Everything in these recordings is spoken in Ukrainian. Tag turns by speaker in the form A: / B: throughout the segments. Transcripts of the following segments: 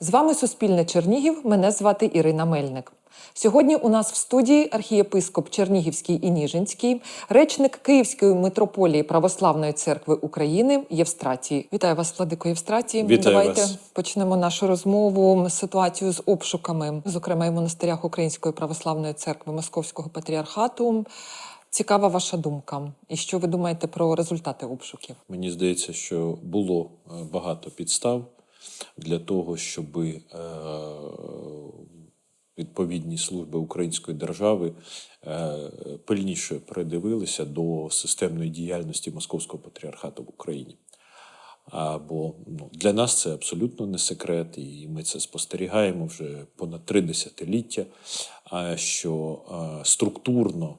A: З вами Суспільне Чернігів. Мене звати Ірина Мельник. Сьогодні у нас в студії архієпископ Чернігівський і Ніжинський, речник Київської митрополії Православної церкви України Євстратій. Вітаю вас, Владико Євстратій.
B: Вітаю
A: Давайте
B: вас.
A: почнемо нашу розмову ситуацію з обшуками, зокрема і в монастирях Української православної церкви Московського патріархату. Цікава ваша думка. І що ви думаєте про результати обшуків?
B: Мені здається, що було е, багато підстав для того, щоб відповідні служби української держави е, пильніше придивилися до системної діяльності Московського патріархату в Україні. А, Бо ну, для нас це абсолютно не секрет, і ми це спостерігаємо вже понад три десятиліття. Що структурно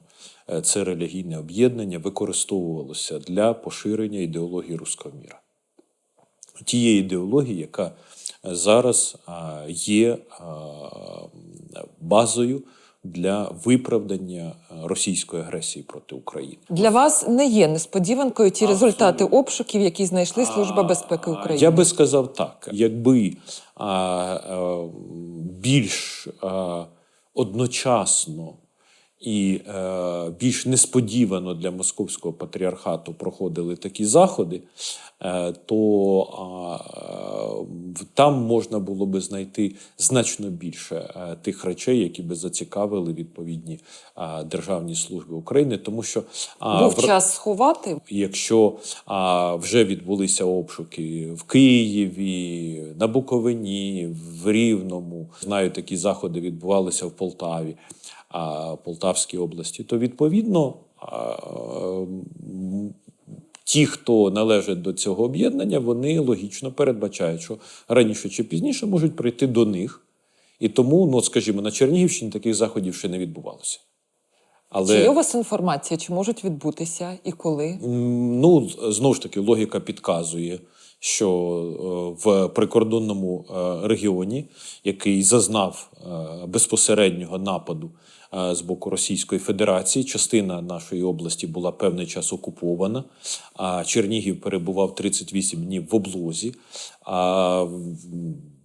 B: е, це релігійне об'єднання використовувалося для поширення ідеології руського міра. Тієї ідеології, яка зараз є базою для виправдання російської агресії проти України.
A: Для вас не є несподіванкою ті
B: Абсолютно.
A: результати обшуків, які знайшли Служба безпеки України.
B: Я би сказав так: якби а, а, більш а, одночасно і е, більш несподівано для московського патріархату проходили такі заходи, е, то е, там можна було би знайти значно більше е, тих речей, які би зацікавили відповідні а, державні служби України, тому що а,
A: Був
B: в-
A: час сховати.
B: Якщо а, вже відбулися обшуки в Києві, на Буковині, в Рівному, знаю, такі заходи відбувалися в Полтаві, Полтавській області, то відповідно ті, хто належать до цього об'єднання, вони логічно передбачають, що раніше чи пізніше можуть прийти до них. І тому, ну, скажімо, на Чернігівщині таких заходів ще не відбувалося. Але...
A: Чи є у вас інформація, чи можуть відбутися і коли?
B: Ну, знову ж таки, логіка підказує, що е, в прикордонному е, регіоні, який зазнав е, безпосереднього нападу з боку Російської Федерації, частина нашої області була певний час окупована, а Чернігів перебував 38 днів в облозі. А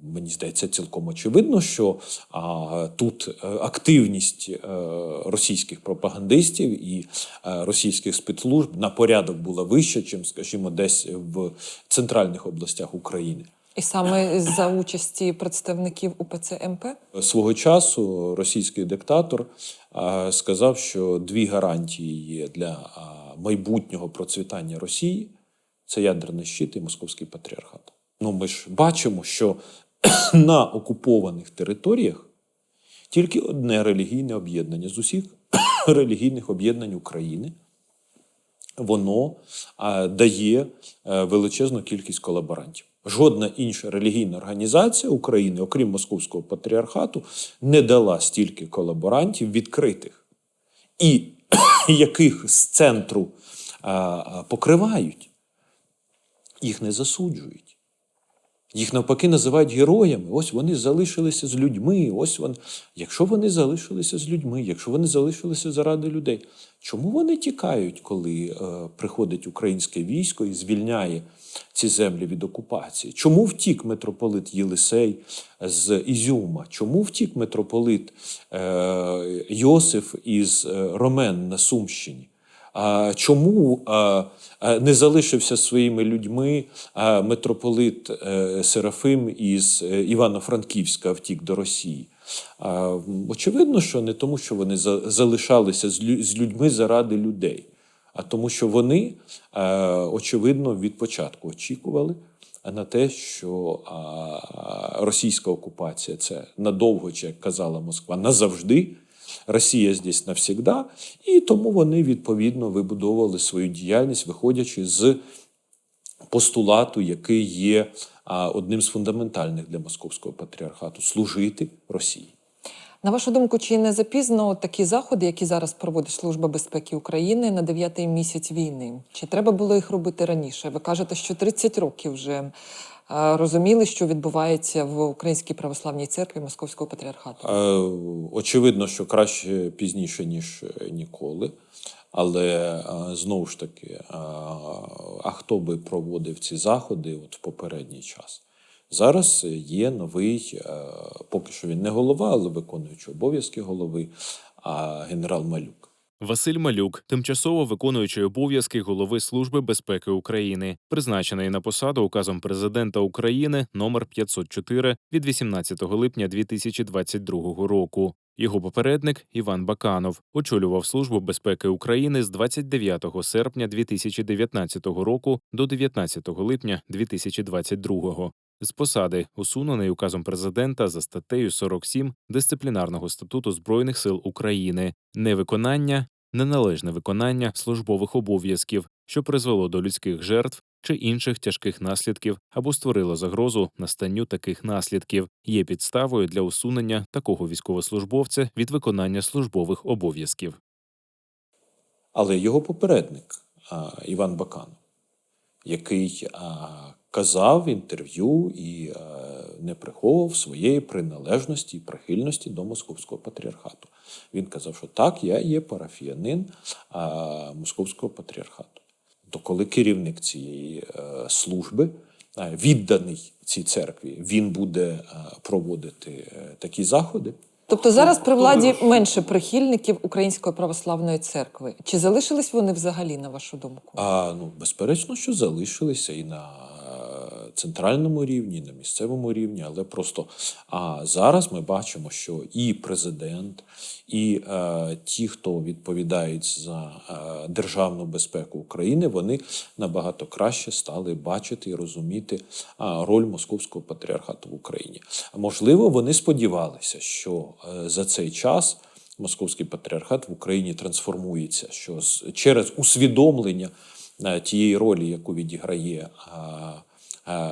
B: Мені здається, цілком очевидно, що тут е, активність е, російських пропагандистів і е, російських спецслужб на порядок була вища, чим, скажімо, десь в центральних областях України.
A: І саме за участі представників УПЦ МП?
B: Свого часу російський диктатор сказав, що дві гарантії є для майбутнього процвітання Росії: це ядерний щит і московський патріархат. Ну, ми ж бачимо, що на окупованих територіях тільки одне релігійне об'єднання з усіх релігійних об'єднань України. Воно а, дає е, величезну кількість колаборантів. Жодна інша релігійна організація України, окрім Московського патріархату, не дала стільки колаборантів відкритих, і яких з центру покривають, їх не засуджують. Їх навпаки називають героями. Ось вони залишилися з людьми. Ось вони. Якщо вони залишилися з людьми, якщо вони залишилися заради людей, чому вони тікають, коли е, приходить українське військо і звільняє ці землі від окупації? Чому втік митрополит Єлисей з Ізюма? Чому втік митрополит е, Йосиф із е, Ромен на Сумщині? Чому не залишився своїми людьми митрополит е, Серафим із е, Івано-Франківська втік до Росії? Очевидно, що не тому, що вони залишалися з людьми заради людей, а тому, що вони, е, очевидно, від початку очікували на те, що російська окупація це надовго, чи як казала Москва, назавжди. Росія здесь навсігда, і тому вони відповідно вибудовували свою діяльність, виходячи з постулату, який є одним з фундаментальних для московського патріархату служити Росії.
A: На вашу думку, чи не запізно такі заходи, які зараз проводить Служба безпеки України на дев'ятий місяць війни? Чи треба було їх робити раніше? Ви кажете, що 30 років вже розуміли, що відбувається в Українській православній церкві Московського патріархату.
B: Е, Очевидно, що краще пізніше, ніж е, ніколи. Але е, знову ж таки, а хто би проводив ці заходи от в попередній час? Зараз є новий, поки що він не голова, але виконуючий обов'язки голови, а генерал Малюк.
C: Василь Малюк, тимчасово виконуючий обов'язки голови Служби безпеки України, призначений на посаду указом президента України номер 504 від 18 липня 2022 року. Його попередник Іван Баканов очолював Службу безпеки України з 29 серпня 2019 року до 19 липня 2022 з посади усунений указом президента за статтею 47 дисциплінарного статуту Збройних сил України, невиконання, неналежне виконання службових обов'язків, що призвело до людських жертв чи інших тяжких наслідків або створило загрозу настанню таких наслідків, є підставою для усунення такого військовослужбовця від виконання службових обов'язків.
B: Але його попередник Іван Баканов, який казав в інтерв'ю і не приховував своєї приналежності і прихильності до московського патріархату. Він казав, що так, я є парафіянин московського патріархату. То коли керівник цієї е, служби е, відданий цій церкві, він буде е, проводити е, такі заходи.
A: Тобто зараз при владі менше прихильників Української православної церкви. Чи залишились вони взагалі, на вашу думку?
B: А ну, безперечно, що залишилися і на е, центральному рівні, на місцевому рівні, але просто а зараз ми бачимо, що і президент, і е, ті, хто відповідають за е, державну безпеку України, вони набагато краще стали бачити і розуміти роль московського патріархату в Україні. Можливо, вони сподівалися, що е, за цей час. Московський патріархат в Україні трансформується, що через усвідомлення е, тієї ролі, яку відіграє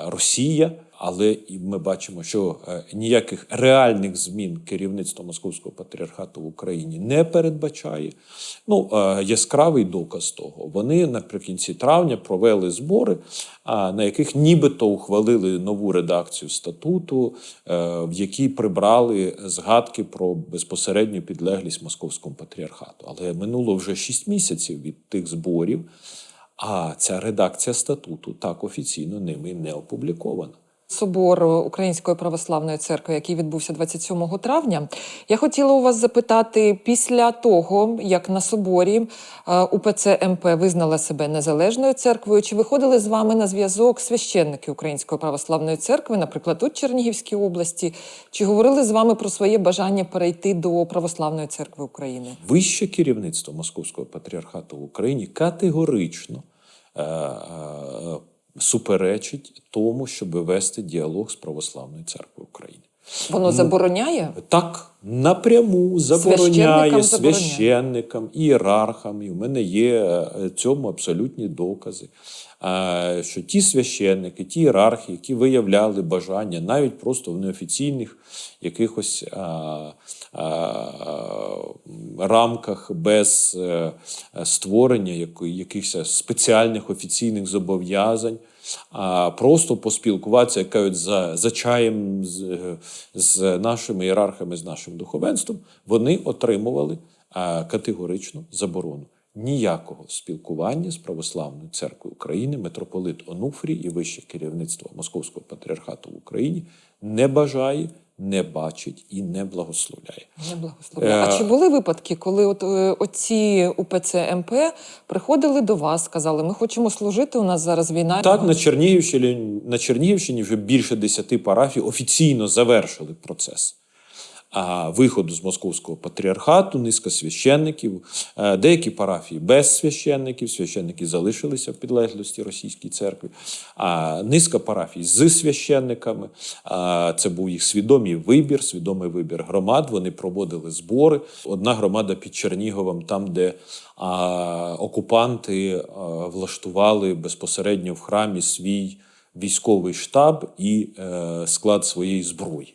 B: Росія, але ми бачимо, що е, ніяких реальних змін керівництво Московського патріархату в Україні не передбачає. Ну, е, яскравий доказ того. Вони наприкінці травня провели збори, на яких нібито ухвалили нову редакцію статуту, е, в якій прибрали згадки про безпосередню підлеглість московському патріархату. Але минуло вже 6 місяців від тих зборів, а ця редакція статуту так офіційно ними не опублікована.
A: Собор Української православної церкви, який відбувся 27 травня. Я хотіла у вас запитати після того, як на соборі е, УПЦ МП визнала себе незалежною церквою, чи виходили з вами на зв'язок священники Української православної церкви, наприклад, в Чернігівській області, чи говорили з вами про своє бажання перейти до православної церкви України?
B: Вище керівництво Московського патріархату в Україні категорично е, е, суперечить тому, щоб вести діалог з православною церквою України.
A: Воно забороняє?
B: Так, напряму забороняє
A: Священникам
B: ієрархам. І в мене є е, цьому абсолютні докази. Е, Що ті священники, ті ієрархи, які виявляли бажання навіть просто в неофіційних якихось рамках без е, створення якихось спеціальних офіційних зобов'язань, а просто поспілкуватися, як кажуть, за, за чаєм з, з нашими ієрархами, з нашим духовенством, вони отримували а, категоричну заборону. Ніякого спілкування з православною церквою України митрополит Онуфрій і вище керівництво Московського патріархату в Україні не бажає, не бачить і не благословляє.
A: Не благословляю. А чи були випадки, коли от е, оці УПЦ МП приходили до вас, сказали, ми хочемо служити, у нас зараз війна.
B: Так, на Чернігівщині, на Чернігівщині вже більше десяти парафій офіційно завершили процес. Виходу з московського патріархату, низка священників, е, деякі парафії без священників, священники залишилися в підлеглості російській церкві, а низка парафій з священниками. Це був їх свідомий вибір, свідомий вибір громад. Вони проводили збори. Одна громада під Черніговом, там, де окупанти влаштували безпосередньо в храмі свій військовий штаб і е, склад своєї зброї.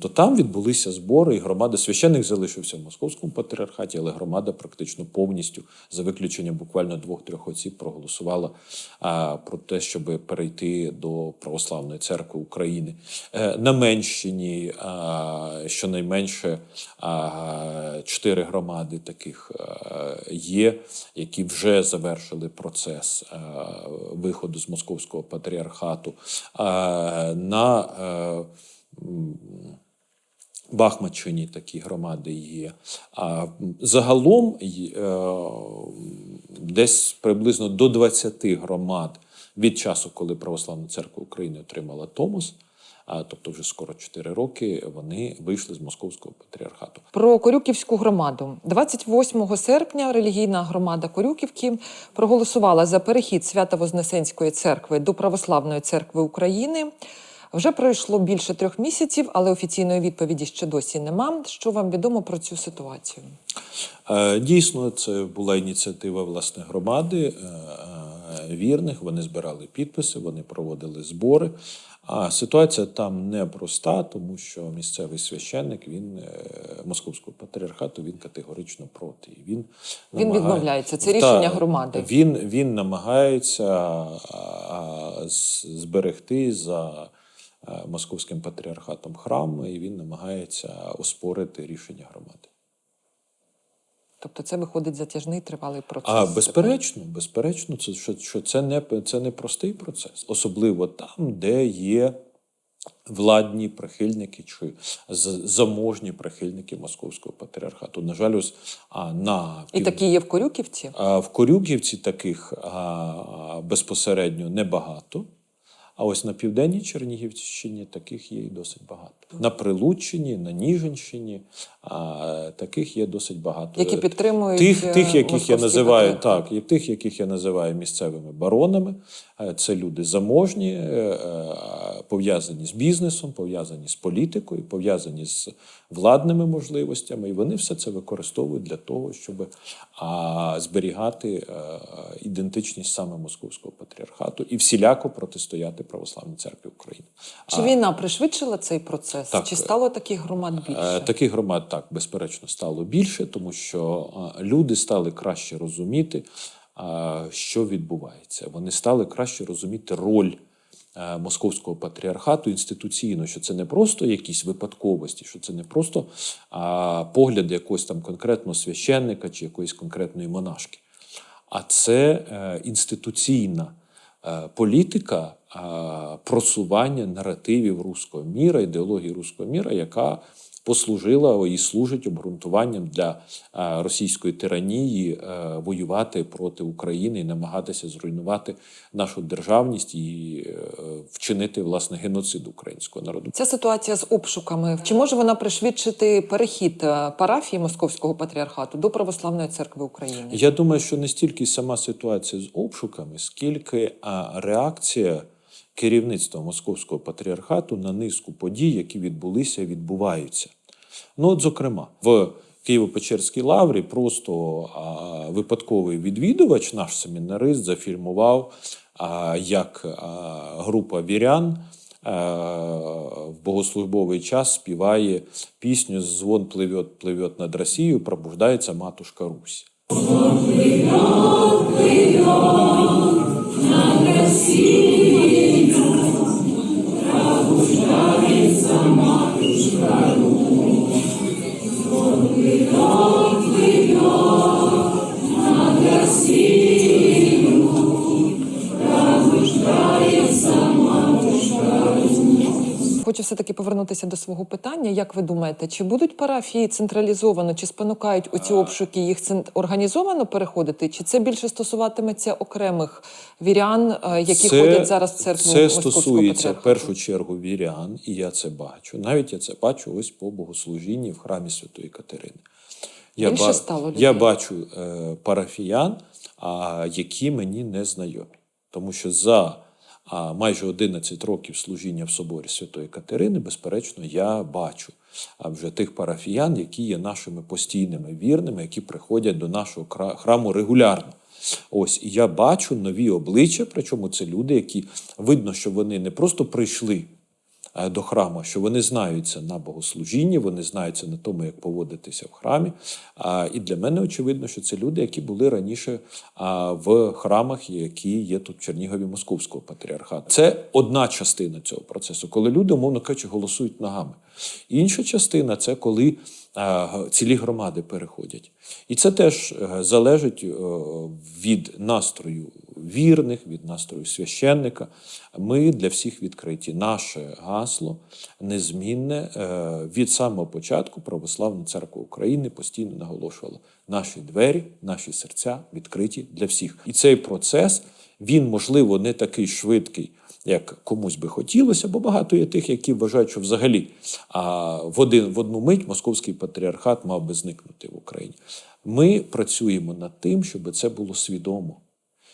B: То там відбулися збори, і громада священник залишився в московському патріархаті, але громада практично повністю, за виключенням буквально двох-трьох осіб, проголосувала а, про те, щоб перейти до православної церкви України. Е, на Менщині а, щонайменше чотири громади таких є, які вже завершили процес виходу з московського патріархату. На е, м, Бахмаччині такі громади є. А загалом е, десь приблизно до 20 громад від часу, коли Православна церква України отримала Томос, а, тобто вже скоро 4 роки, вони вийшли з московського патріархату.
A: Про Корюківську громаду 28 серпня релігійна громада Корюківки проголосувала за перехід Свято-Вознесенської церкви до Православної церкви України. Вже пройшло більше трьох місяців, але офіційної відповіді ще досі нема. Що вам відомо про цю ситуацію?
B: Е, Дійсно, це була ініціатива власне громади е, е, вірних. Вони збирали підписи, вони проводили збори. А ситуація там непроста, тому що місцевий священник він московського патріархату він категорично проти. Він,
A: Він
B: намагає-
A: відмовляється. Це рішення громади.
B: Він, він намагається зберегти за московським патріархатом храм, і він намагається оспорити рішення громади.
A: Тобто це виходить затяжний тривалий процес.
B: А безперечно, безперечно, це що, що це не це не простий процес, особливо там, де є владні прихильники чи заможні прихильники московського патріархату. На жаль, ось а, на
A: І такі є в Корюківці.
B: а, в Корюківці таких а, безпосередньо небагато. А ось на південній Чернігівщині таких є і досить багато. На Прилуччині, на Ніжинщині а, таких є досить багато.
A: Які підтримують,
B: тих,
A: е,
B: тих, яких я називаю
A: патріархат.
B: так, і тих, яких я називаю місцевими баронами. Е, Це люди заможні, е, е, пов'язані з бізнесом, пов'язані з політикою, пов'язані з владними можливостями, і вони все це використовують для того, щоб зберігати е, ідентичність саме московського патріархату і всіляко протистояти православній церкві України.
A: Чи війна пришвидшила цей процес?
B: Так.
A: Чи стало таких громад більше?
B: Е, Таких громад так безперечно стало більше, тому що е, люди стали краще розуміти, е, що відбувається. Вони стали краще розуміти роль. е, Московського патріархату інституційно, що це не просто якісь випадковості, що це не просто а, погляд якогось там конкретного священника чи якоїсь конкретної монашки, а це е, інституційна е, політика е, просування наративів руського міра, ідеології руського міра, яка послужила і служить обґрунтуванням для російської тиранії е, воювати проти України і намагатися зруйнувати нашу державність і е, вчинити власне геноцид українського народу.
A: Ця ситуація з обшуками чи може вона пришвидшити перехід е, парафії Московського патріархату до Православної церкви України?
B: Я думаю, що не стільки сама ситуація з обшуками, скільки реакція керівництва Московського патріархату на низку подій, які відбулися відбуваються. Ну, от, зокрема, в Києво-Печерській лаврі просто а, випадковий відвідувач, наш семінарист, зафільмував, а, як а, група вірян. В богослужбовий час співає пісню Звон пливет, пливет над Росією, пробуждається матушка Русь.
A: Хочу все таки повернутися до свого питання. Як ви думаєте, чи будуть парафії централізовано, чи спонукають у ці обшуки їх організовано переходити? Чи це більше стосуватиметься окремих вірян, е, які ходять зараз в церкву
B: Це стосується в першу чергу вірян, і я це бачу. Навіть я це бачу ось по богослужінні в храмі Святої Катерини. Я,
A: Більше стало
B: я бачу е, парафіян, а, які мені не знайомі. Тому що за а, майже 11 років служіння в соборі Святої Катерини, безперечно, я бачу а, вже тих парафіян, які є нашими постійними вірними, які приходять до нашого храму регулярно. Ось і я бачу нові обличчя, причому це люди, які видно, що вони не просто прийшли до храму, що вони знаються на богослужінні, вони знаються на тому, як поводитися в храмі. І для мене очевидно, що це люди, які були раніше в храмах, які є тут в Чернігові Московського патріархату. Це одна частина цього процесу, коли люди, умовно кажучи, голосують ногами. Інша частина це коли е, цілі громади переходять. І це теж е, залежить е, від настрою вірних, від настрою священника. Ми для всіх відкриті. Наше гасло незмінне е, від самого початку Православна церква України постійно наголошувала: наші двері, наші серця відкриті для всіх. І цей процес він, можливо, не такий швидкий, як комусь би хотілося, бо багато є тих, які вважають, що взагалі а, в, один, в одну мить московський патріархат мав би зникнути в Україні. Ми працюємо над тим, щоб це було свідомо.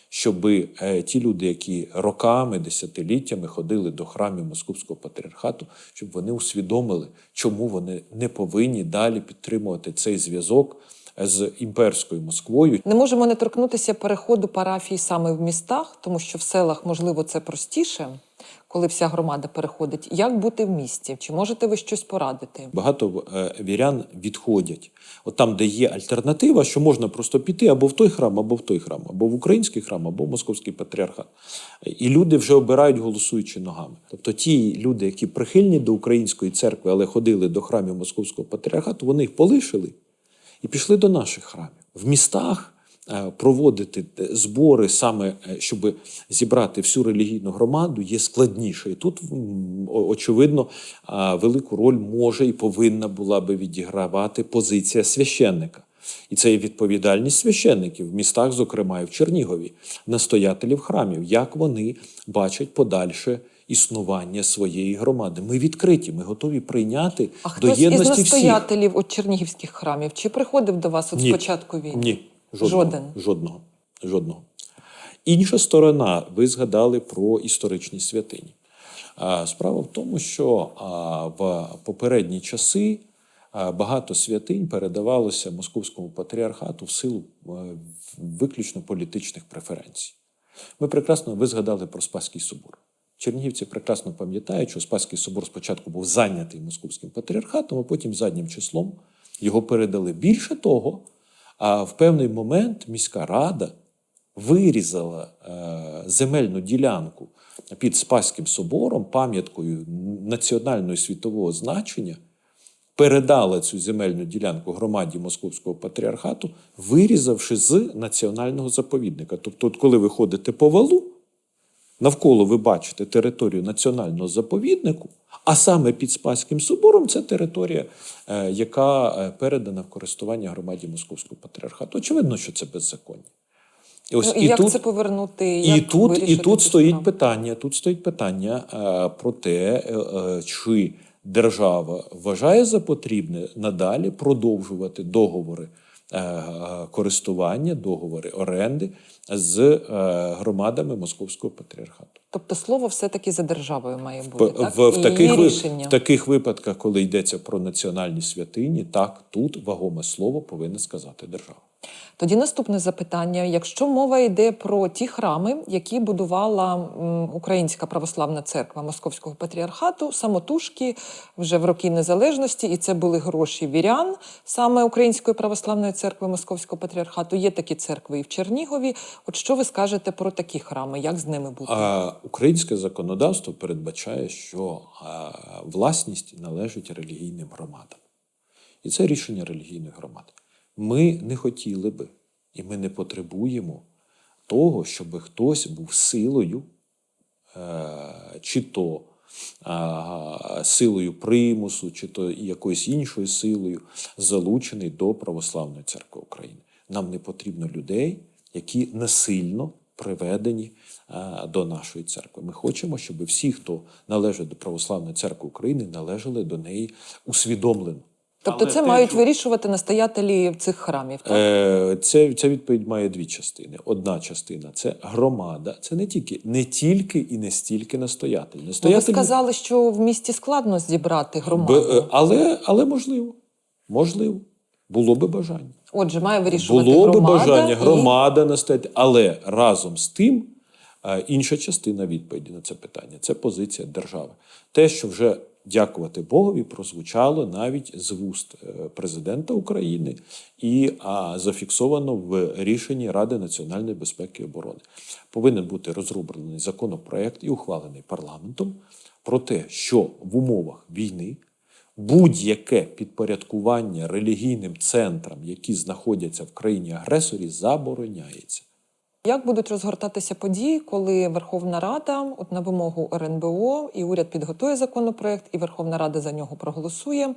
B: Щоб е, ті люди, які роками, десятиліттями ходили до храмів Московського патріархату, щоб вони усвідомили, чому вони не повинні далі підтримувати цей зв'язок з імперською Москвою,
A: Не можемо не торкнутися переходу парафій саме в містах, тому що в селах, можливо, це простіше, коли вся громада переходить. Як бути в місті? Чи можете ви щось порадити?
B: Багато е, вірян відходять. От там, де є альтернатива, що можна просто піти або в той храм, або в той храм, або в український храм, або в московський патріархат. І люди вже обирають, голосуючи ногами. Тобто ті люди, які прихильні до української церкви, але ходили до храмів московського патріархату, вони їх полишили і пішли до наших храмів. В містах проводити е, збори саме, е, щоб зібрати всю релігійну громаду, є складніше. І тут, очевидно, велику роль може і повинна була би відігравати позиція священника. І це є відповідальність священників в містах, зокрема і в Чернігові, настоятелів храмів, як вони бачать подальше існування своєї громади. Ми відкриті, ми готові прийняти
A: А
B: до
A: хтось із
B: єдності всіх.
A: настоятелів от чернігівських храмів чи приходив до вас от
B: Ні.
A: спочатку війни?
B: Ні, жодного,
A: Жоден.
B: Жодного. Жодного. Інша сторона, ви згадали про історичні святині. Справа в тому, що в попередні часи багато святинь передавалося московському патріархату в силу виключно політичних преференцій. Ми прекрасно ви згадали про Спаський собор. Чернігівці прекрасно пам'ятають, що Спаський собор спочатку був зайнятий московським патріархатом, а потім заднім числом його передали. Більше того, а в певний момент міська рада вирізала е, земельну ділянку під Спаським собором, пам'яткою національного і світового значення, передала цю земельну ділянку громаді Московського патріархату, вирізавши з національного заповідника. Тобто, от коли ви ходите по валу, навколо ви бачите територію національного заповіднику, а саме під Спаським собором це територія, е, яка е, передана в користування громаді Московського патріархату. Очевидно, що це беззаконня. І ось
A: Ну, і як це повернути?
B: і тут, і тут стоїть питання. Тут стоїть питання е, про те, чи держава вважає за потрібне надалі продовжувати договори користування, договори оренди з е, громадами Московського патріархату.
A: Тобто слово все-таки за державою має бути,
B: В,
A: так?
B: в, в, таких, в таких випадках, коли йдеться про національні святині, так тут вагоме слово повинна сказати держава.
A: Тоді наступне запитання: якщо мова йде про ті храми, які будувала Українська православна церква Московського патріархату, самотужки вже в роки незалежності, і це були гроші вірян, саме Української православної церкви Московського патріархату. Є такі церкви і в Чернігові. От що ви скажете про такі храми? Як з ними бути?
B: А українське законодавство передбачає, що а, власність належить релігійним громадам. І це рішення релігійної громади. Ми не хотіли би і ми не потребуємо того, щоб хтось був силою, е, чи то силою примусу, чи то якоюсь іншою силою залучений до Православної церкви України. Нам не потрібно людей, які насильно приведені до нашої церкви. Ми хочемо, щоб всі, хто належить до Православної церкви України, належали до неї усвідомлено.
A: Тобто,
B: Але
A: це
B: те,
A: мають
B: що-
A: вирішувати настоятелі цих храмів. Так?
B: Е, Це, ця відповідь має дві частини. Одна частина це громада, це не тільки, не тільки і не стільки настоятель.
A: Ну, ви
B: Настоятель
A: сказали, що в місті складно зібрати
B: Б-
A: громаду.
B: е, але, але можливо. Можливо. Було би бажання.
A: Отже, має вирішувати
B: Було би
A: громада.
B: бажання
A: і-
B: громада настояти, але разом з тим А інша частина відповіді на це питання це позиція держави. Те, що вже дякувати Богові, прозвучало навіть з вуст е, президента України і зафіксовано в рішенні Ради національної безпеки і оборони. Повинен бути розроблений законопроект і ухвалений парламентом про те, що в умовах війни будь-яке підпорядкування релігійним центрам, які знаходяться в країні агресорі, забороняється.
A: Як будуть розгортатися події, коли Верховна Рада, от на вимогу РНБО, і уряд підготує законопроект, і Верховна Рада за нього проголосує,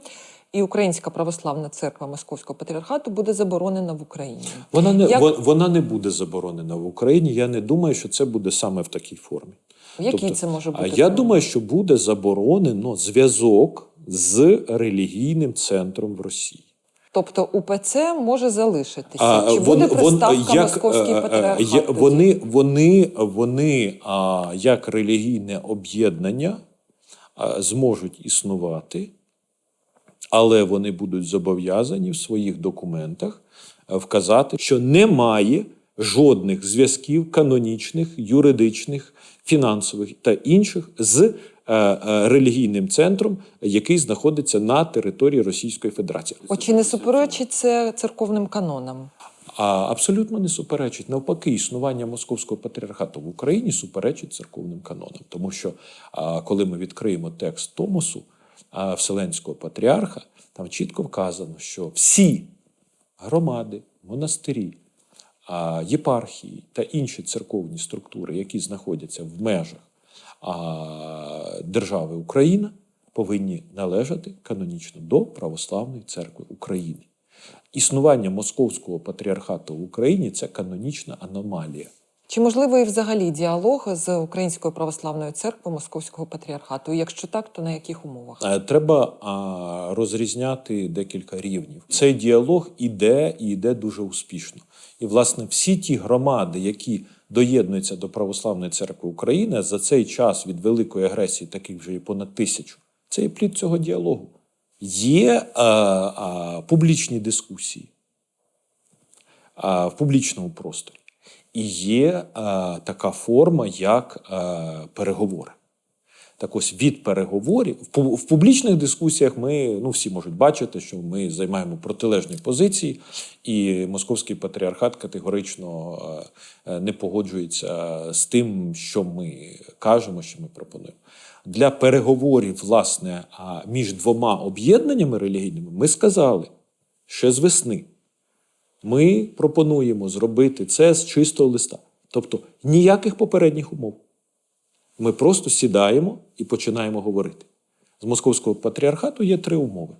A: і Українська православна церква Московського патріархату буде заборонена в Україні?
B: Вона не
A: Як-
B: вона не буде заборонена в Україні. Я не думаю, що це буде саме в такій формі.
A: В якій
B: Тобто,
A: це може бути?
B: А я думаю, що буде заборонено зв'язок з релігійним центром в Росії.
A: Тобто УПЦ може залишитися.
B: А,
A: Чи
B: вон-
A: буде
B: вон-
A: приставка
B: як,
A: Московський
B: е, е,
A: патріархат? тоді?
B: Вони, вони, вони а, як релігійне об'єднання а, зможуть існувати, але вони будуть зобов'язані в своїх документах е, вказати, що немає жодних зв'язків канонічних, юридичних, фінансових та інших з е, е, релігійним центром, який знаходиться на території Російської Федерації.
A: О, чи не суперечить це церковним канонам?
B: А абсолютно не суперечить. Навпаки, існування московського патріархату в Україні суперечить церковним канонам. Тому що а, коли ми відкриємо текст Томосу а, Вселенського патріарха, там чітко вказано, що всі громади, монастирі, а, єпархії та інші церковні структури, які знаходяться в межах а, держави Україна, повинні належати канонічно до Православної церкви України. Існування московського патріархату в Україні це канонічна аномалія.
A: Чи можливий взагалі діалог з Українською православною церквою Московського патріархату? І Якщо так, то на яких умовах?
B: Е, Треба а, розрізняти декілька рівнів. Цей діалог іде і йде дуже успішно. І, власне, всі ті громади, які доєднуються до Православної церкви України за цей час від великої агресії, таких вже і понад тисячу, це є плід цього діалогу. Є а, а, публічні дискусії а, в публічному просторі. І є а, така форма, як а, переговори. Так ось від переговорів в публічних дискусіях ми ну всі можуть бачити, що ми займаємо протилежні позиції, і московський патріархат категорично е, е, не погоджується з тим, що ми кажемо, що ми пропонуємо. Для переговорів, власне, між двома об'єднаннями релігійними ми сказали ще з весни. Ми пропонуємо зробити це з чистого листа, тобто ніяких попередніх умов. Ми просто сідаємо і починаємо говорити. З московського патріархату є три умови.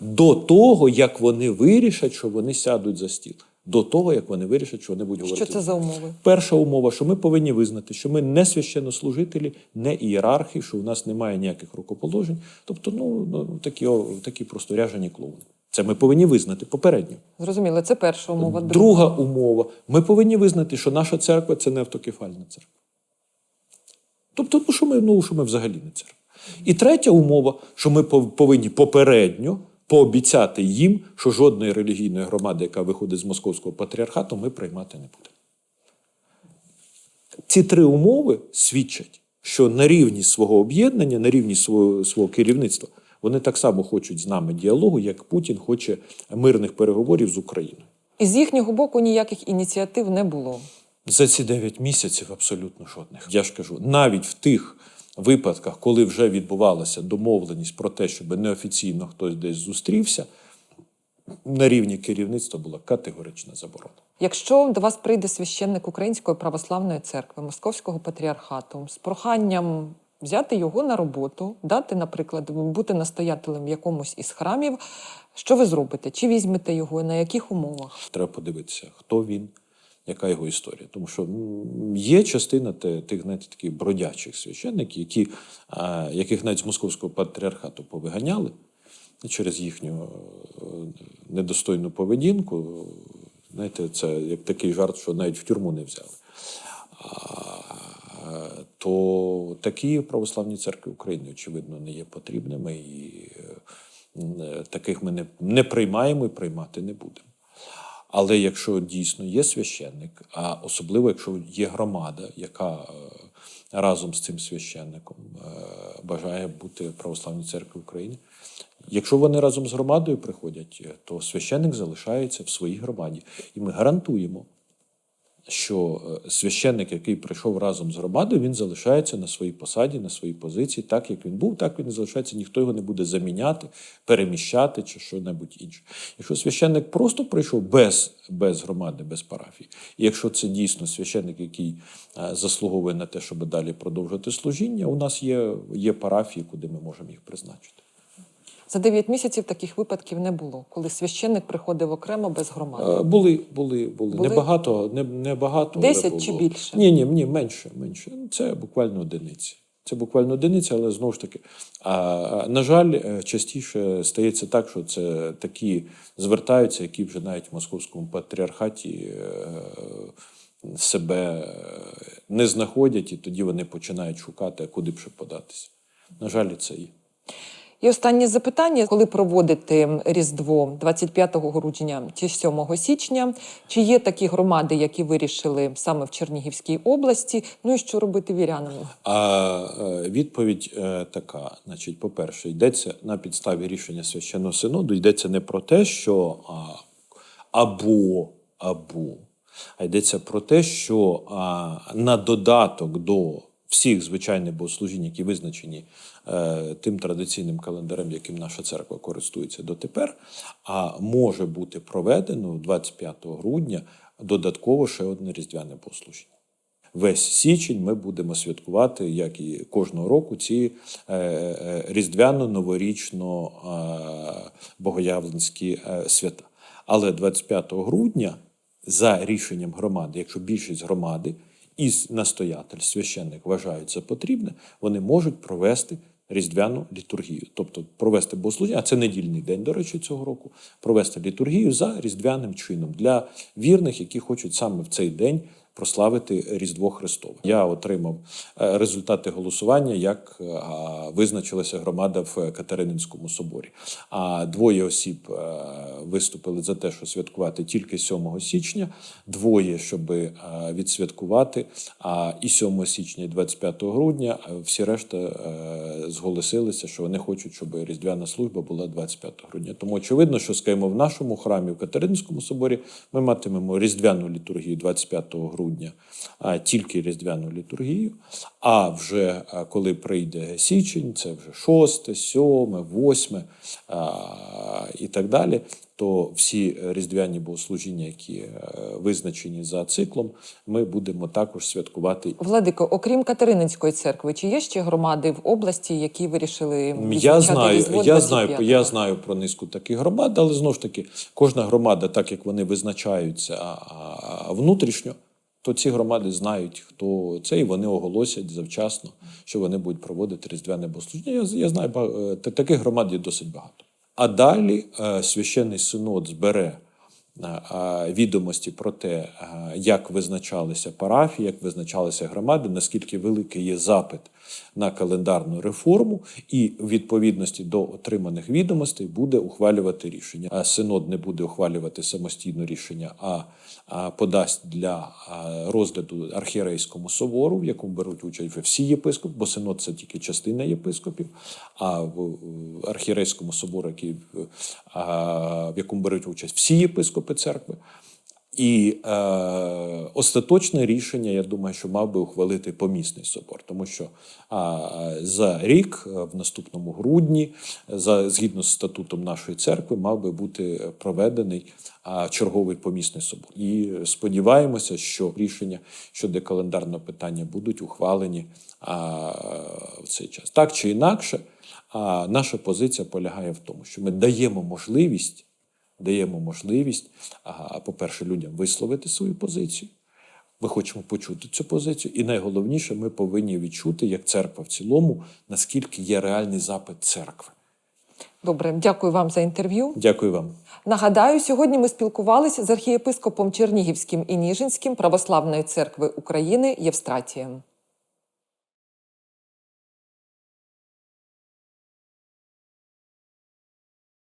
B: До того, як вони вирішать, що вони сядуть за стіл. До того, як вони вирішать, що вони будуть
A: Що це за умови?
B: Перша умова, що ми повинні визнати, що ми не священнослужителі, не ієрархи, що у нас немає ніяких рукоположень. Тобто, ну, ну такі, такі просто ряжені клоуни. Це ми повинні визнати попередньо.
A: Зрозуміло, це перша умова.
B: Друга умова. Ми повинні визнати, що наша церква це не автокефальна церква. Тобто, ну що ми, ну, що ми взагалі не церква. І третя умова, що ми повинні попередньо пообіцяти їм, що жодної релігійної громади, яка виходить з московського патріархату, ми приймати не будемо. Ці три умови свідчать, що на рівні свого об'єднання, на рівні свого, свого керівництва, вони так само хочуть з нами діалогу, як Путін хоче мирних переговорів з Україною.
A: І з їхнього боку ніяких ініціатив не було.
B: За ці 9 місяців абсолютно жодних. Я ж кажу, навіть в тих випадках, коли вже відбувалася домовленість про те, щоб неофіційно хтось десь зустрівся, на рівні керівництва була категорична заборона.
A: Якщо до вас прийде священник Української православної церкви Московського патріархату з проханням взяти його на роботу, дати, наприклад, бути настоятелем в якомусь із храмів, що ви зробите? Чи візьмете його? На яких умовах?
B: Треба подивитися, хто він, яка його історія. Тому що є частина тих, знаєте, таких бродячих священників, які, яких навіть з московського патріархату повиганяли через їхню е, недостойну поведінку. Знаєте, це як такий жарт, що навіть в тюрму не взяли. То такі православні церкви України, очевидно, не є потрібними, і е, таких ми не, не приймаємо і приймати не будемо. Але якщо дійсно є священник, а особливо якщо є громада, яка е, разом з цим священником е, бажає бути православною церквою України. Якщо вони разом з громадою приходять, е, то священник залишається в своїй громаді. І ми гарантуємо, що е, священник, який прийшов разом з громадою, він залишається на своїй посаді, на своїй позиції, так як він був, так він залишається. Ніхто його не буде заміняти, переміщати чи що-небудь інше. Якщо священник просто прийшов без, без громади, без парафії, і якщо це дійсно священник, який е, заслуговує на те, щоб далі продовжувати служіння, у нас є, є парафії, куди ми можемо їх призначити.
A: За 9 місяців таких випадків не було, коли священник приходив окремо без громади.
B: Е, Були, були, були.
A: Були?
B: Небагато, не, небагато. але
A: 10 чи
B: було.
A: більше?
B: Ні, ні, ні, менше, менше. Це буквально одиниці. Це буквально одиниці, але знову ж таки, а, на жаль, е, частіше стається так, що це такі звертаються, які вже навіть в московському патріархаті е, себе не знаходять, і тоді вони починають шукати, куди б ще податися. На жаль, це є.
A: І останнє запитання: коли проводити Різдво 25 грудня чи 7 січня, чи є такі громади, які вирішили саме в Чернігівській області? Ну і що робити вірянам?
B: А е, відповідь е, така: значить, по-перше, йдеться на підставі рішення священного синоду, йдеться не про те, що або, або, а йдеться про те, що на додаток до всіх звичайних богослужінь, які визначені е, тим традиційним календарем, яким наша церква користується дотепер, а може бути проведено 25 грудня додатково ще одне різдвяне богослужіння. Весь січень ми будемо святкувати, як і кожного року, ці е, е, різдвяно-новорічно е, богоявленські свята. Але 25 грудня, за рішенням громади, якщо більшість громади і настоятель, священник вважають за потрібне, вони можуть провести різдвяну літургію, тобто провести богослужіння, а це недільний день, до речі, цього року, провести літургію за різдвяним чином для вірних, які хочуть саме в цей день прославити Різдво Христове. Я отримав е, результати голосування, як е, визначилася громада в Катерининському соборі. А двоє осіб е, виступили за те, що святкувати тільки 7 січня, двоє, щоб відсвяткувати. А і 7 січня, і 25 грудня всі решта зголосилися, що вони хочуть, щоб різдвяна служба була 25 грудня. Тому очевидно, що скажімо, в нашому храмі в Катерининському соборі ми матимемо різдвяну літургію 25 грудня, а тільки різдвяну літургію. А вже коли прийде січень, це вже 6, 7, 8 і так далі. То всі різдвяні богослужіння, які е, визначені за циклом, ми будемо також святкувати
A: Владико, окрім Катерининської церкви, чи є ще громади в області, які вирішили
B: Я знаю, я знаю, я знаю про низку таких громад, але знову ж таки, кожна громада, так як вони визначаються внутрішньо, то ці громади знають, хто це, і вони оголосять завчасно, що вони будуть проводити різдвяне богослужіння. Я, я знаю, е, таких громад є досить багато. А далі е, священний синод збере е, відомості про те, як визначалися парафії, як визначалися громади, наскільки великий є запит на календарну реформу, і в відповідності до отриманих відомостей буде ухвалювати рішення. Синод не буде ухвалювати самостійно рішення, а, подасть для розгляду архієрейському собору, в якому беруть участь всі єпископи, бо синод це тільки частина єпископів. А в архієрейському собору, який в якому беруть участь всі єпископи церкви. І е, остаточне рішення, я думаю, що мав би ухвалити помісний собор, тому що а, за рік, е, в наступному грудні, за згідно з статутом нашої церкви, мав би бути проведений а, черговий помісний собор. І сподіваємося, що рішення щодо календарного питання будуть ухвалені а, в цей час. Так чи інакше, а, наша позиція полягає в тому, що ми даємо можливість даємо можливість, а, по-перше, людям висловити свою позицію. Ми хочемо почути цю позицію, і найголовніше, ми повинні відчути, як церква в цілому, наскільки є реальний запит церкви.
A: Добре, дякую вам за інтерв'ю.
B: Дякую вам.
A: Нагадаю, сьогодні ми спілкувалися з архієпископом Чернігівським і Ніжинським Православної церкви України Євстратієм.